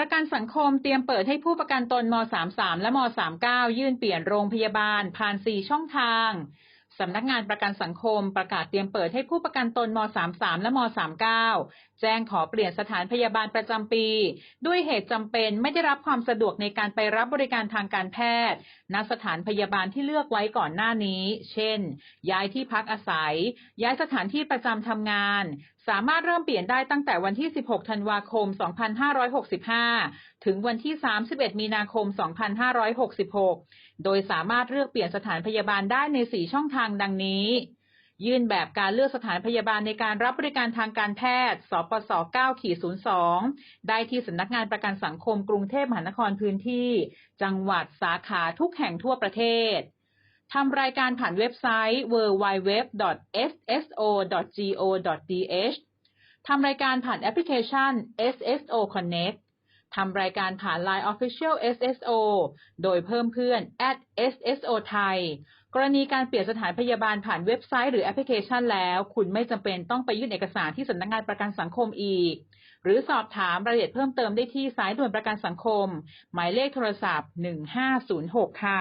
ประกันสังคมเตรียมเปิดให้ผู้ประกันตนม .33 และม .39 ยื่นเปลี่ยนโรงพยาบาลผ่าน 4 ช่องทาง สำนักงานประกันสังคมประกาศเตรียมเปิดให้ผู้ประกันตนม .33 และม .39 แจ้งขอเปลี่ยนสถานพยาบาลประจำปี ด้วยเหตุจำเป็นไม่ได้รับความสะดวกในการไปรับบริการทางการแพทย์ ณ สถานพยาบาลที่เลือกไว้ก่อนหน้านี้ เช่น ย้ายที่พักอาศัย ย้ายสถานที่ประจำทำงาน สามารถเริ่มเปลี่ยนได้ตั้งแต่วันที่ 16 ธันวาคม 2565 ถึงวันที่ 31 มีนาคม 2566 โดยสามารถเลือกเปลี่ยนสถานพยาบาลได้ใน 4 ช่องทางดังนี้ ยื่นแบบการเลือกสถานพยาบาลในการรับบริการทางการแพทย์ สปส9ขี02 ได้ที่สำนักงานประกันสังคมกรุงเทพมหานครพื้นที่ จังหวัดสาขาทุกแห่งทั่วประเทศทำรายการผ่านเว็บไซต์ www.sso.go.th ทำรายการผ่านแอปพลิเคชัน SSO Connect ทำรายการผ่าน Line Official SSO โดยเพิ่มเพื่อน @SSO ไทย กรณีการเปลี่ยนสถานพยาบาลผ่านเว็บไซต์หรือแอปพลิเคชันแล้ว คุณไม่จำเป็นต้องไปยื่นเอกสารที่สำนักงานประกันสังคมอีก หรือสอบถามรายละเอียดเพิ่มเติมได้ที่สายด่วนประกันสังคม หมายเลขโทรศัพท์ 1506 ค่ะ